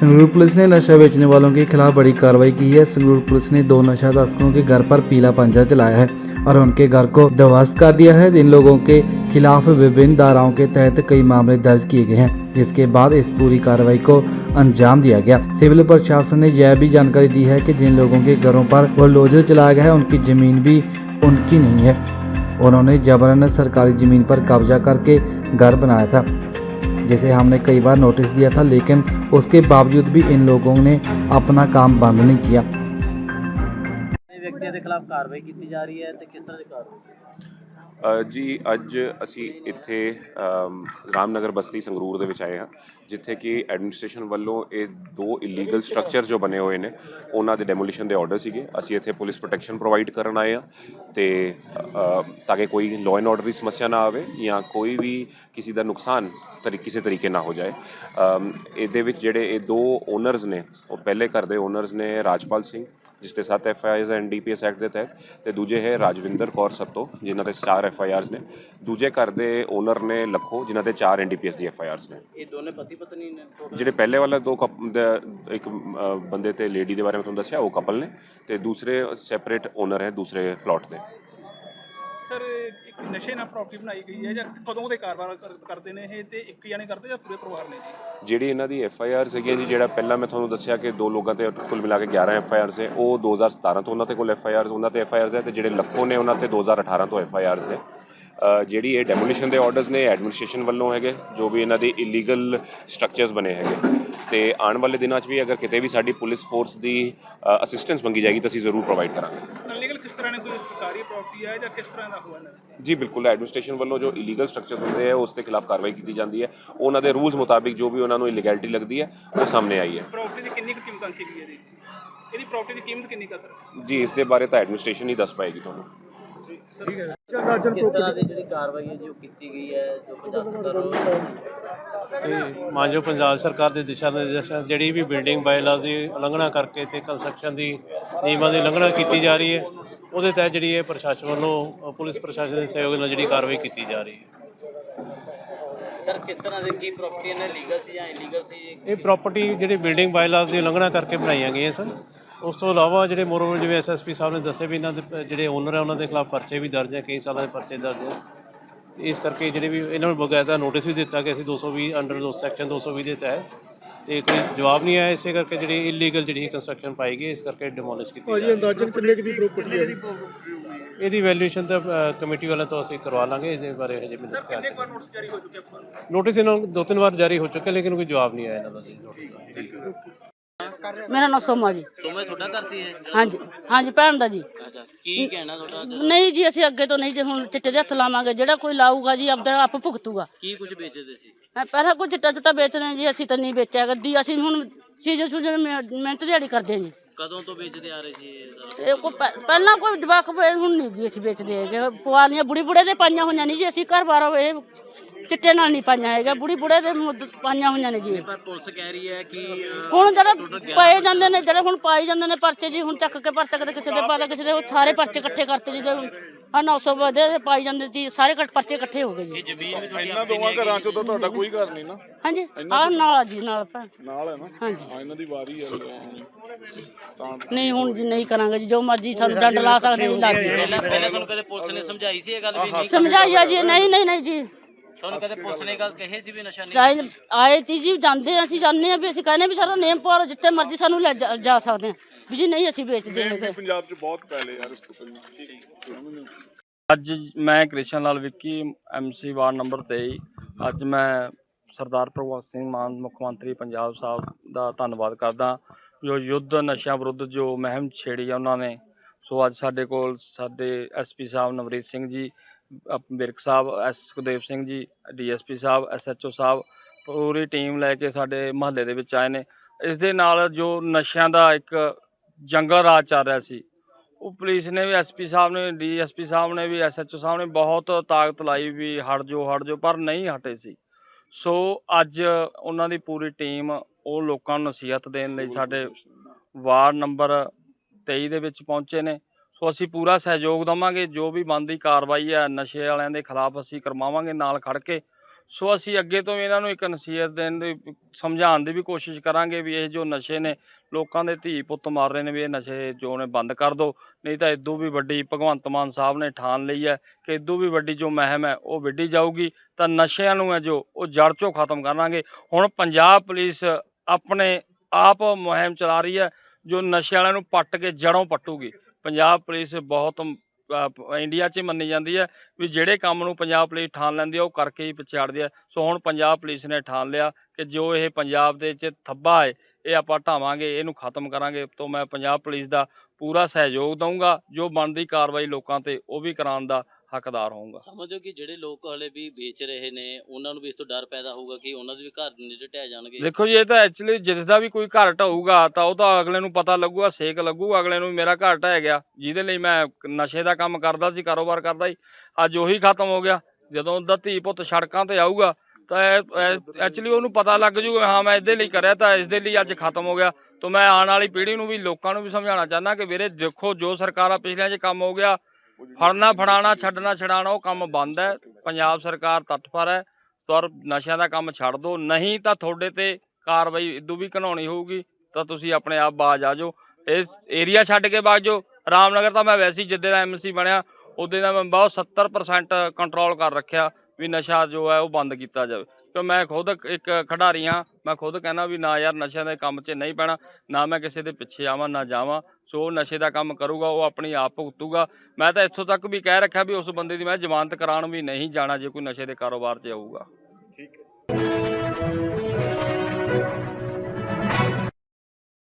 Sangrur police ने नशा बेचने वालों के खिलाफ बड़ी कार्रवाई की है। संगरूर पुलिस ने दो नशा तस्करों के घर पर पीला पंजा चलाया है और उनके घर को ध्वस्त कर दिया है। इन लोगों के खिलाफ विभिन्न धाराओं के तहत कई मामले दर्ज किए गए हैं, जिसके बाद इस पूरी कार्रवाई को अंजाम दिया गया। सिविल प्रशासन ने यह भी जानकारी दी है कि जिन लोगों के घरों पर बुलडोजर चलाया गया है, उनकी ज़मीन भी उनकी नहीं है। उन्होंने जबरन सरकारी ज़मीन पर कब्जा करके घर बनाया था। जिसे हमने कई बार नोटिस दिया था लेकिन उसके बावजूद भी इन लोगों ने अपना काम बंद नहीं किया ਇਹ ਵਿਅਕਤੀਆਂ ਦੇ ਖਿਲਾਫ ਕਾਰਵਾਈ ਕੀਤੀ ਜਾ ਰਹੀ ਹੈ ਤੇ ਕਿਸ ਤਰ੍ਹਾਂ ਦੀ ਕਾਰਵਾਈ ਅ, ਜੀ ਅੱਜ ਅਸੀਂ ਇੱਥੇ ਅਮ, ਰਾਮਨਗਰ ਬਸਤੀ ਸੰਗਰੂਰ ਦੇ ਵਿੱਚ ਆਏ ਹਾਂ ਜਿੱਥੇ ਕਿ ਐਡਮਿਨਿਸਟ੍ਰੇਸ਼ਨ ਵੱਲੋਂ ਇਹ ਦੋ ਇਲੀਗਲ ਸਟਰਕਚਰ ਜੋ ਬਣੇ ਹੋਏ ਨੇ, ਉਹਨਾਂ ਦੇ ਡੈਮੋਲੀਸ਼ਨ ਦੇ ਆਰਡਰ ਸੀਗੇ। ਅਸੀਂ ਇੱਥੇ ਪੁਲਿਸ ਪ੍ਰੋਟੈਕਸ਼ਨ ਪ੍ਰੋਵਾਈਡ ਕਰਨ ਆਏ ਹਾਂ ਤੇ ਤਾਂ ਕਿ ਕੋਈ ਲਾਅ ਐਂਡ ਆਰਡਰ ਦੀ ਸਮੱਸਿਆ ਨਾ ਆਵੇ ਜਾਂ ਕੋਈ ਵੀ ਕਿਸੇ ਦਾ ਨੁਕਸਾਨ ਤਰੀ, ਕਿਸੇ ਤਰੀਕੇ ਨਾ ਹੋ ਜਾਏ। ਇਹਦੇ ਵਿੱਚ ਜਿਹੜੇ ਇਹ ਦੋ ਓਨਰਸ ਨੇ, ਉਹ ਪਹਿਲੇ ਘਰ ਦੇ ਓਨਰਸ ਨੇ ਰਾਜਪਾਲ ਸਿੰਘ, ਜਿਸ ਦੇ 7 F I Rs and DPS act ਦੇ ਤਹਿਤ, ਤੇ ਦੂਜੇ ਹੈ ਰਾਜਵਿੰਦਰ ਕੌਰ ਸੱਤੋ, ਜਿਨ੍ਹਾਂ ਦੇ 4 ਐਫ ਆਈ ਆਰਸ ਨੇ। ਦੂਜੇ ਘਰ ਦੇ ਓਨਰ ਨੇ ਲੱਖੋ, ਜਿਨ੍ਹਾਂ ਤੇ 4 ਐਨਡੀਪੀਐਸ ਦੀ ਐਫ ਆਈ ਆਰਸ ਨੇ। ਇਹ ਦੋਨੇ ਪਤੀ ਪਤਨੀ ਨੇ total? ਜਿਹੜੇ ਪਹਿਲੇ ਵਾਲਾ ਦੋ ਕਪ- ਦਾ- ਇੱਕ ਅ, ਬੰਦੇ ਤੇ ਲੇਡੀ ਦੇ ਬਾਰੇ ਮੈਂ ਤੁਹਾਨੂੰ ਦੱਸਿਆ ਉਹ ਕਪਲ ਨੇ ਤੇ ਦੂਸਰੇ ਸੈਪਰੇਟ ਓਨਰ ਹੈ ਦੂਸਰੇ ਪਲਾਟ ਦੇ ਸਰ ਇੱਕ ਨਸ਼ੇ ਨਾਲ ਪ੍ਰਾਪਰਟੀ ਬਣਾਈ ਗਈ ਹੈ ਜਾਂ ਕਦੋਂ ਦੇ ਕਾਰੋਬਾਰ ਕਰ- ਕਰਦੇ ਨੇ ਇਹ ਤੇ ਇੱਕ ਜਾਣੇ ਕਰਦੇ ਜਾਂ ਪੂਰੇ ਪਰਿਵਾਰ ਨੇ ਜੀ ਜਿਹੜੀ ਇਹਨਾਂ ਦੀ ਐਫ ਆਈ ਆਰ ਸੀਗੀ ਜੀ ਜਿਹੜਾ ਪਹਿਲਾਂ ਮੈਂ ਤੁਹਾਨੂੰ ਦੱਸਿਆ ਕਿ ਦੋ ਲੋਕਾਂ ਤੇ ਕੁੱਲ ਮਿਲਾ ਕੇ 11 ਐਫ ਆਈ ਆਰਸ ਹੈ ਉਹ 2017 ਤੋਂ ਉਹਨਾਂ ਤੇ ਕੋਲ ਐਫ ਆਈ ਆਰਸ ਉਹਨਾਂ ਤੇ ਐਫ ਆਈ ਆਰਸ ਹੈ ਤੇ ਜਿਹੜੇ ਲੱਖੋ ਨੇ ਉਹਨਾਂ ਤੇ 2018 ਤੋਂ ਐਫ ਆਈ ਆਰਸ ਨੇ ਜਿਹੜੀ ਇਹ ਡੈਮੋਲੀਸ਼ਨ ਦੇ ਆਰਡਰਸ ਨੇ ਐਡਮਿਨਿਸਟ੍ਰੇਸ਼ਨ ਵੱਲੋਂ ਹੈਗੇ ਜੋ ਵੀ ਇਹਨਾਂ ਦੇ ਇਲੀਗਲ ਸਟਰਕਚਰਸ ਬਣੇ ਹੈਗੇ। ਤੇ ਆਉਣ ਵਾਲੇ ਦਿਨਾਂ 'ਚ ਵੀ ਅਗਰ ਕਿਤੇ ਵੀ ਸਾਡੀ ਪੁਲਿਸ ਫੋਰਸ ਦੀ ਅਸਿਸਟੈਂਸ ਮੰਗੀ ਜਾਏਗੀ ਤਾਂ ਅਸੀਂ ਜ਼ਰੂਰ ਪ੍ਰੋਵਾਈਡ ਕਰਾਂਗੇ। ਅਨਲੀਗਲ ਕਿਸ ਤਰ੍ਹਾਂ ਨੇ? ਕੋਈ ਸਰਕਾਰੀ ਪ੍ਰਾਪਰਟੀ ਹੈ ਜਾਂ ਕਿਸ ਤਰ੍ਹਾਂ ਦਾ ਹੋਇਆ ਜੀ ਬਿਲਕੁਲ। ਐਡਮਿਨਿਸਟ੍ਰੇਸ਼ਨ ਵੱਲੋਂ ਜੋ ਇਲੀਗਲ ਸਟਰਕਚਰਸ ਹੁੰਦੇ ਆ ਉਸ ਦੇ ਖਿਲਾਫ ਕਾਰਵਾਈ ਕੀਤੀ ਜਾਂਦੀ ਹੈ। ਉਹਨਾਂ ਦੇ ਰੂਲਸ ਮੁਤਾਬਿਕ ਜੋ ਵੀ ਉਹਨਾਂ ਨੂੰ ਇਲੀਗੈਲਿਟੀ ਲੱਗਦੀ ਹੈ ਉਹ ਸਾਹਮਣੇ ਆਈ ਹੈ। ਪ੍ਰਾਪਰਟੀ ਦੀ ਕਿੰਨੀ ਕੁ ਕੀਮਤ ਅੰਕੀ ਗਈ ਹੈ ਜੀ ਇਹਦੀ ਪ੍ਰਾਪਰਟੀ ਦੀ ਕੀਮਤ ਕਿੰਨੀ ਕਾ ਸਰ ਜੀ ਇਸ ਦੇ ਬਾਰੇ ਤਾਂ ਐਡਮਿਨਿਸਟ੍ਰੇਸ਼ਨ ਹੀ ਦੱਸ ਪਾਏਗੀ ਤੁਹਾਨੂੰ। ਕਿਸ ਤਰ੍ਹਾਂ ਦੀ ਜਿਹੜੀ ਕਾਰਵਾਈ ਹੈ ਜੀ ਉਹ ਕੀਤੀ ਗਈ ਹੈ ਜੋ 50 ਤੇ ਮਾਨਯੋਗ ਪੰਜਾਬ ਸਰਕਾਰ ਦੇ ਦਿਸ਼ਾ ਨਿਰਦੇਸ਼ਾਂ ਜਿਹੜੀ ਵੀ ਬਿਲਡਿੰਗ ਬਾਇਲਾਜ਼ ਦੀ ਉਲੰਘਣਾ ਕਰਕੇ ਤੇ ਕੰਸਟਰਕਸ਼ਨ ਦੀ ਨਿਯਮਾਂ ਦੀ ਉਲੰਘਣਾ ਕੀਤੀ ਜਾ ਰਹੀ ਹੈ ਉਹਦੇ ਤਹਿਤ ਜਿਹੜੀ ਇਹ ਪ੍ਰਸ਼ਾਸਨ ਵੱਲੋਂ ਪੁਲਿਸ ਪ੍ਰਸ਼ਾਸਨ ਦੇ ਸਹਿਯੋਗ ਨਾਲ ਜਿਹੜੀ ਕਾਰਵਾਈ ਕੀਤੀ ਜਾ ਰਹੀ ਹੈ। ਸਰ ਕਿਸ ਤਰ੍ਹਾਂ ਦੀ ਕੀ ਪ੍ਰਾਪਰਟੀ ਨੇ ਲੀਗਲ ਸੀ ਜਾਂ ਇਲੀਗਲ ਸੀ? ਇਹ ਪ੍ਰਾਪਰਟੀ ਜਿਹੜੀ ਬਿਲਡਿੰਗ ਬਾਇਲਾਜ਼ ਦੀ ਉਲੰਘਣਾ ਕਰਕੇ ਬਣਾਈਆਂ ਗਈਆਂ ਸਨ। ਉਸ ਤੋਂ ਇਲਾਵਾ ਜਿਹੜੇ ਮੋਰੋਵਰ ਜਿਵੇਂ ਐਸਐਸਪੀ ਸਾਹਿਬ ਨੇ ਦੱਸਿਆ ਵੀ ਇਹਨਾਂ ਦੇ ਜਿਹੜੇ ਓਨਰ ਹੈ ਉਹਨਾਂ ਦੇ ਖਿਲਾਫ ਪਰਚੇ ਵੀ ਦਰਜ ਹੈ ਕਈ ਸਾਲਾਂ ਦੇ ਪਰਚੇ ਦਰਜ ਹੈ ਤੇ ਇਸ ਕਰਕੇ ਜਿਹੜੇ ਵੀ ਇਹਨਾਂ ਨੂੰ ਬਕਾਇਦਾ ਨੋਟਿਸ ਵੀ ਦਿੱਤਾ ਕਿ ਅਸੀਂ 220 ਅੰਡਰ ਦੋ ਸੈਕਸ਼ਨ 220 ਦੇ ਤਹਿਤ। ਤੇ ਕੋਈ ਜਵਾਬ ਨਹੀਂ ਆਇਆ ਇਸੇ ਕਰਕੇ ਜਿਹੜੀ ਇਲੀਗਲ ਜਿਹੜੀ ਕੰਸਟਰਕਸ਼ਨ ਪਾਈ ਗਈ ਇਸ ਕਰਕੇ ਡਿਮੋਲਿਸ਼ ਕੀਤੀ ਜਾ ਰਹੀ ਹੈ। ਅੰਦਾਜ਼ਨ ਕਿੰਨੇ ਦੀ ਪ੍ਰਾਪਰਟੀ ਹੈ? ਇਹਦੀ ਵੈਲਿਊਏਸ਼ਨ ਤਾਂ ਕਮੇਟੀ ਵਾਲਿਆਂ ਤੋਂ ਅਸੀਂ ਕਰਵਾ ਲਾਂਗੇ ਇਹਦੇ ਬਾਰੇ ਹਜੇ ਮੈਨੂੰ ਸਰ ਧਿਆਨ ਕਿੰਨੇ ਕੁ ਵਾਰ ਨੋਟਿਸ ਜਾਰੀ ਹੋ ਚੁੱਕੇ ਆਪਾਂ ਨੂੰ? ਨੋਟਿਸ ਇਹਨਾਂ ਨੂੰ ਦੋ ਤਿੰਨ ਵਾਰ ਜਾਰੀ ਹੋ ਚੁੱਕਾ ਲੇਕਿਨ ਕੋਈ ਜਵਾਬ ਨਹੀਂ ਆਇਆ ਇਹਨਾਂ ਦਾ ਜੀ। ਦਾ। ਮੇਰਾ ਨਾਮ ਸੋਮਾ ਜੀ। ਤੁਮੇ ਤੁਹਾਡਾ ਘਰ ਸੀ ਇਹ? ਹਾਂਜੀ ਹਾਂਜੀ ਭੈਣ ਦਾ ਜੀ। ਅੱਛਾ ਕੀ ਕਹਿਣਾ ਤੁਹਾਡਾ? ਨਹੀਂ ਜੀ ਅਸੀਂ ਅੱਗੇ ਤੋਂ ਨਹੀਂ ਜੇ ਹੁਣ ਚਿੱਟੇ ਦੇ ਹੱਥ ਲਾਵਾਂਗੇ। ਜਿਹੜਾ ਕੋਈ ਲਾਊਗਾ ਜੀ ਆਪਦਾ ਆਪ ਭੁਗਤੂਗਾ। ਕੀ ਕੁਝ ਵੇਚਦੇ ਸੀ? ਪਹਿਲਾਂ ਕੋਈ ਚਿੱਟਾ ਚੁੱਟਾ ਵੇਚਦੇ ਜੀ ਅਸੀਂ ਤਾਂ ਨਹੀਂ ਵੇਚਿਆ। ਗੱਦੀ ਅਸੀਂ ਹੁਣ ਸੀਜ਼ਨ ਸੂਜਨ ਮਿਹਨਤ ਦਿਹਾੜੀ ਕਰਦੇ ਜੀ। ਕਦੋਂ ਤੋਂ ਵੇਚਦੇ ਆ ਰਹੇ ਸੀ ਇਹ ਪਹਿ- ਪਹਿਲਾਂ ਕੋਈ ਜਵਾਕ ਹੁਣ ਨਹੀਂ ਜੀ ਅਸੀਂ ਵੇਚਦੇ ਹੈਗੇ। ਪੁਆਲੀਆਂ ਬੁੜੀ ਬੁੜੇ ਦੇ ਪਾਈਆਂ ਹੋਈਆਂ ਨਹੀਂ ਜੀ ਅਸੀਂ ਘਰ ਬਾਰ ਇਹ ਚਿੱਟੇ ਨਾਲ ਨਹੀਂ ਪਾਈਆਂ ਹੈਗਾ ਬੁੜੀ ਬੁੜੇ ਦੇ ਮੁੱਦ ਪਾਈਆਂ ਹੋਈਆਂ ਨੇ ਜੀ। ਇਹ। ਪਰ ਪੁਲਿਸ ਕਹਿ ਰਹੀ ਹੈ ਕਿ ਅਹ, ਹੁਣ ਜਿਹੜੇ ਪਏ ਜਾਂਦੇ ਨੇ ਜਿਹੜੇ ਹੁਣ ਪਾਈ ਜਾਂਦੇ ਨੇ ਪਰਚੇ ਜੀ ਹੁਣ ਚੱਕ ਕੇ ਪਰਚੇ ਕਦੇ ਕਿਸੇ ਦੇ ਪਾ ਦੇ ਕਿਸੇ ਦੇ ਉਹ ਸਾਰੇ ਪਰਚੇ ਇਕੱਠੇ ਕਰਤੇ ਜੀ ਆ 900 ਵਧੇ ਦੇ ਪਾਈ ਜਾਂਦੇ ਸੀ ਸਾਰੇ ਕੱਟ ਪਰਚੇ ਇਕੱਠੇ ਹੋ ਗਏ ਜੀ। ਇਹ ਜ਼ਮੀਨ ਵੀ ਤੁਹਾਡੀ ਆਪਣੀ ਨਹੀਂ ਘਰਾਂ ਚੋਂ ਤਾਂ ਤੁਹਾਡਾ ਕੋਈ ਘਰ ਨਹੀਂ ਨਾ। ਹਾਂਜੀ ਆ ਨਾਲ ਆ ਜੀ ਨਾਲ ਭੈਣ। ਨਾਲ ਹੈ ਨਾ? ਹਾਂਜੀ। ਹਾਂ ਇਹਨਾਂ ਦੀ ਵਾਰੀ ਹੈ। ਤਾਂ ਨਹੀਂ ਹੁਣ ਜੀ ਨਹੀਂ ਕਰਾਂਗੇ ਜੀ ਜੋ ਮਰਜ਼ੀ ਸਾਨੂੰ ਡੰਡ ਲਾ ਸਕਦੇ ਜੀ ਲਾ ਦਿਓ। ਪਹਿਲਾਂ ਪਹਿਲਾਂ ਤੁਹਾਨੂੰ ਕਦੇ ਪੁਲਿਸ ਨੇ ਸਮਝਾਈ ਸੀ ਇਹ ਗੱਲ ਵੀ ਨਹੀਂ? ਸਮਝਾਈਆ ਜੀ ਨਹੀਂ ਨਹੀਂ ਨਹੀਂ ਜੀ। ਤੁਹਾਨੂੰ ਕਦੇ ਪੁਲਿਸ ਨੇ ਗੱਲ ਕਹੀ ਸੀ ਵੀ ਨਸ਼ਾ ਨਹੀਂ ਸਾਈਨ ਆਏ ਤੀ ਜੀ ਜਾਂਦੇ ਹਾਂ, ਅਸੀਂ ਜਾਂਦੇ ਆ ਵੀ ਅਸੀਂ ਕਹਿੰਦੇ ਵੀ ਸਾਡਾ ਨੇਮ ਪਾਰੋ ਜਿੱਥੇ ਮਰਜ਼ੀ ਸਾਨੂੰ ਲੈ ਜਾ ਜਾ ਸਕਦੇ ਆ ਵੀ ਜੀ ਨਹੀਂ ਅਸੀਂ ਵੇਚਦੇ ਹੈਗੇ। ਪੰਜਾਬ 'ਚ ਬਹੁਤ ਪਹਿਲੇ ਯਾਰ ਇਸ ਤੋਂ ਪਹਿਲਾਂ। ਅੱਜ ਮੈਂ Krishan Lal Vicky MC ward number 23 ਅੱਜ ਮੈਂ ਸਰਦਾਰ ਭਗਵੰਤ ਸਿੰਘ ਮਾਨ ਮੁੱਖ ਮੰਤਰੀ ਪੰਜਾਬ ਸਾਹਿਬ ਦਾ ਧੰਨਵਾਦ ਕਰਦਾ ਜੋ ਯੁੱਧ ਨਸ਼ਿਆਂ ਵਿਰੁੱਧ ਜੋ ਮੁਹਿੰਮ ਛੇੜੀ ਆ ਉਹਨਾਂ ਨੇ ਸੋ ਅੱਜ ਸਾਡੇ ਕੋਲ ਸਾਡੇ SP Sahib Navreet Singh ji Virk Sahib S Sukhdev Singh ji DSP Sahib SHO Sahib ਪੂਰੀ ਟੀਮ ਲੈ ਕੇ ਸਾਡੇ ਮਹੱਲੇ ਦੇ ਵਿੱਚ ਆਏ ਨੇ। ਇਸ ਦੇ ਨਾਲ ਜੋ ਨਸ਼ਿਆਂ ਦਾ ਇੱਕ ਜੰਗਲ ਰਾਜ ਚੱਲ ਰਿਹਾ ਸੀ ਉਹ ਪੁਲਿਸ ਨੇ ਵੀ ਐਸਪੀ ਸਾਹਿਬ ਨੇ ਡੀਐਸਪੀ ਸਾਹਿਬ ਨੇ ਵੀ ਐਸਐਚਓ ਸਾਹਿਬ ਨੇ ਬਹੁਤ ਤਾਕਤ ਲਾਈ ਵੀ ਹਟ ਜੋ ਹਟ ਜੋ ਪਰ ਨਹੀਂ ਹਟੇ ਸੀ। ਸੋ ਅੱਜ ਉਹਨਾਂ ਦੀ ਪੂਰੀ ਟੀਮ ਉਹ ਲੋਕਾਂ ਨੂੰ ਨਸੀਹਤ ਦੇਣ ਲਈ ਸਾਡੇ ਵਾਰਡ ਨੰਬਰ 23 ਦੇ ਵਿੱਚ ਪਹੁੰਚੇ ਨੇ। ਸੋ ਅਸੀਂ ਪੂਰਾ ਸਹਿਯੋਗ ਦਵਾਂਗੇ, ਜੋ ਵੀ ਬਣਦੀ ਕਾਰਵਾਈ ਹੈ, ਨਸ਼ੇ ਵਾਲਿਆਂ ਦੇ ਖਿਲਾਫ ਅਸੀਂ ਕਰਵਾਵਾਂਗੇ ਨਾਲ ਖੜ ਕੇ। ਸੋ ਅਸੀਂ ਅੱਗੇ ਤੋਂ ਵੀ ਇਹਨਾਂ ਨੂੰ ਇੱਕ ਨਸੀਹਤ ਦੇਣ ਦੀ, ਸਮਝਾਉਣ ਦੀ ਵੀ ਕੋਸ਼ਿਸ਼ ਕਰਾਂਗੇ ਵੀ ਇਹ ਜੋ ਨਸ਼ੇ ਨੇ, ਲੋਕਾਂ ਦੇ ਧੀ ਪੁੱਤ ਮਾਰ ਰਹੇ ਨੇ ਵੀ ਇਹ ਨਸ਼ੇ ਜੋ ਨੇ ਬੰਦ ਕਰ ਦਿਓ ਨਹੀਂ ਤਾਂ ਇਦੋਂ ਵੀ ਵੱਡੀ ਭਗਵੰਤ ਮਾਨ ਸਾਹਿਬ ਨੇ ਠਾਣ ਲਈ ਹੈ ਕਿ ਇਦੋਂ ਵੀ ਵੱਡੀ ਜੋ ਮਹਿਮ ਹੈ, ਉਹ ਵਿੱਢੀ ਜਾਊਗੀ। ਤਾਂ ਨਸ਼ਿਆਂ ਨੂੰ ਹੈ ਜੋ, ਉਹ ਜੜ ਚੋਂ ਖਤਮ ਕਰਾਂਗੇ। ਹੁਣ ਪੰਜਾਬ ਪੁਲਿਸ ਆਪਣੇ ਆਪ ਮੁਹਿੰਮ ਚਲਾ ਰਹੀ ਹੈ, ਜੋ ਨਸ਼ੇ ਵਾਲਿਆਂ ਨੂੰ ਪੱਟ ਕੇ ਜੜੋਂ ਪੱਟੂਗੀ। ਪੰਜਾਬ ਪੁਲਿਸ ਬਹੁਤ ਇੰਡੀਆ 'ਚ ਮੰਨੀ ਜਾਂਦੀ ਹੈ ਵੀ ਜਿਹੜੇ ਕੰਮ ਨੂੰ ਪੰਜਾਬ ਪੁਲਿਸ ਠਾਣ ਲੈਂਦੀ ਹੈ ਉਹ ਕਰਕੇ ਹੀ ਪਛਾੜਦੀ ਹੈ ਸੋ ਹੁਣ ਪੰਜਾਬ ਪੁਲਿਸ ਨੇ ਠਾਣ ਲਿਆ ਕਿ ਜੋ ਇਹ ਪੰਜਾਬ ਦੇ ਵਿੱਚ ਥੱਬਾ ਹੈ, ਇਹ ਆਪਾਂ ਢਾਵਾਂਗੇ, ਇਹਨੂੰ ਖਤਮ ਕਰਾਂਗੇ। ਤੋਂ ਮੈਂ ਪੰਜਾਬ ਪੁਲਿਸ ਦਾ ਪੂਰਾ ਸਹਿਯੋਗ ਦਊਂਗਾ, ਜੋ ਬਣਦੀ ਕਾਰਵਾਈ ਲੋਕਾਂ ਤੇ, ਉਹ ਵੀ ਕਰਾਉਣ ਦਾ ਹੱਕਦਾਰ ਹੋਊਂਗਾ। ਸਮਝੋ ਕਿ ਜਿਹੜੇ ਲੋਕ ਹਲੇ ਵੀ ਵੇਚ ਰਹੇ ਨੇ ਉਹਨਾਂ ਨੂੰ ਵੀ ਇਸ ਤੋਂ ਡਰ ਪੈਦਾ ਹੋਊਗਾ ਕਿ ਉਹਨਾਂ ਦੇ ਵੀ ਘਰ ਨਹੀਂ ਢਹਿ ਜਾਣਗੇ। ਦੇਖੋ ਜੀ ਇਹ ਤਾਂ ਐਕਚੁਅਲੀ ਜਿਸਦਾ ਵੀ ਕੋਈ ਘਰ ਢਾਊਗਾ ਤਾਂ ਉਹ ਤਾਂ ਅਗਲੇ ਨੂੰ ਪਤਾ ਲੱਗੂਗਾ ਸੇਕ ਲੱਗੂਗਾ ਅਗਲੇ ਨੂੰ ਵੀ ਮੇਰਾ ਘਰ ਢਹਿ ਗਿਆ। ਜਿਹਦੇ ਲਈ ਮੈਂ ਨਸ਼ੇ ਦਾ ਕੰਮ ਕਰਦਾ ਸੀ ਕਾਰੋਬਾਰ ਕਰਦਾ ਸੀ ਅੱਜ ਉਹੀ ਖਤਮ ਹੋ ਗਿਆ। ਜਦੋਂ ਉਹਦਾ ਧੀ ਪੁੱਤ ਸੜਕਾਂ ਤੇ ਆਊਗਾ ਤਾਂ ਐਕਚੁਅਲੀ ਉਹਨੂੰ ਪਤਾ ਲੱਗ ਜੂਗਾ ਹਾਂ ਮੈਂ ਇਹਦੇ ਲਈ ਕਰਿਆ ਤਾਂ ਇਸ ਦੇ ਲਈ ਅੱਜ ਖਤਮ ਹੋ ਗਿਆ। ਤਾਂ ਮੈਂ ਆਉਣ ਵਾਲੀ ਪੀੜ੍ਹੀ ਨੂੰ ਵੀ ਲੋਕਾਂ ਨੂੰ ਵੀ ਸਮਝਾਉਣਾ ਚਾਹੁੰਦਾ ਕਿ ਵੀਰੇ ਦੇਖੋ ਜੋ ਸਰਕਾਰਾਂ ਪਿਛਲਿਆਂ 'ਚ ਕੰਮ ਹੋ ਗਿਆ ਫੜਨਾ ਫੜਾਣਾ ਛੱਡਣਾ ਛਡਾਣਾ ਉਹ ਕੰਮ ਬੰਦ ਹੈ। ਪੰਜਾਬ ਸਰਕਾਰ ਤੱਤਪਰ ਹੈ। ਤੁਰ ਨਸ਼ਿਆਂ ਦਾ ਕੰਮ ਛੱਡ ਦਿਓ। ਨਹੀਂ ਤਾਂ ਤੁਹਾਡੇ ਤੇ ਕਾਰਵਾਈ ਇਦੋਂ ਵੀ ਘਣਾਉਣੀ ਹੋਊਗੀ, ਤਾਂ ਤੁਸੀਂ ਆਪਣੇ ਆਪ ਬਾਜ ਆ ਜਾਓ। ਇਸ ਏਰੀਆ ਛੱਡ ਕੇ ਬਾਜ ਜਾਓ। ਰਾਮਨਗਰ ਤਾਂ ਮੈਂ ਵੈਸੇ ਹੀ ਜਿੱਦੇ ਦਾ ਐਮਸੀ ਬਣਿਆ, ਉਹਦੇ ਦਾ ਮੈਂ ਬਹੁਤ 70% ਕੰਟਰੋਲ ਕਰ ਰੱਖਿਆ ਵੀ ਨਸ਼ਾ ਜੋ ਹੈ ਉਹ ਬੰਦ ਕੀਤਾ ਜਾਵੇ। ਕਿ ਮੈਂ ਖੁਦ ਇੱਕ ਖਿਡਾਰੀ ਹਾਂ, ਮੈਂ ਖੁਦ ਕਹਿੰਦਾ ਵੀ ਨਾ ਯਾਰ ਨਸ਼ਿਆਂ ਦੇ ਕੰਮ 'ਚ ਨਹੀਂ ਪੈਣਾ, ਨਾ ਮੈਂ ਕਿਸੇ ਦੇ ਪਿੱਛੇ ਆਵਾਂ, ਨਾ ਜਾਵਾਂ, ਸੋ ਨਸ਼ੇ ਦਾ ਕੰਮ ਕਰੂਗਾ, ਉਹ ਆਪਣੀ ਆਪ ਭੁਗਤੂਗਾ। ਮੈਂ ਤਾਂ ਇੱਥੋਂ ਤੱਕ ਵੀ ਕਹਿ ਰੱਖਿਆ ਵੀ ਉਸ ਬੰਦੇ ਦੀ ਮੈਂ ਜ਼ਮਾਨਤ ਕਰਾਉਣ ਵੀ ਨਹੀਂ ਜਾਣਾ ਜੇ ਕੋਈ ਨਸ਼ੇ ਦੇ ਕਾਰੋਬਾਰ 'ਚ ਆਊਗਾ।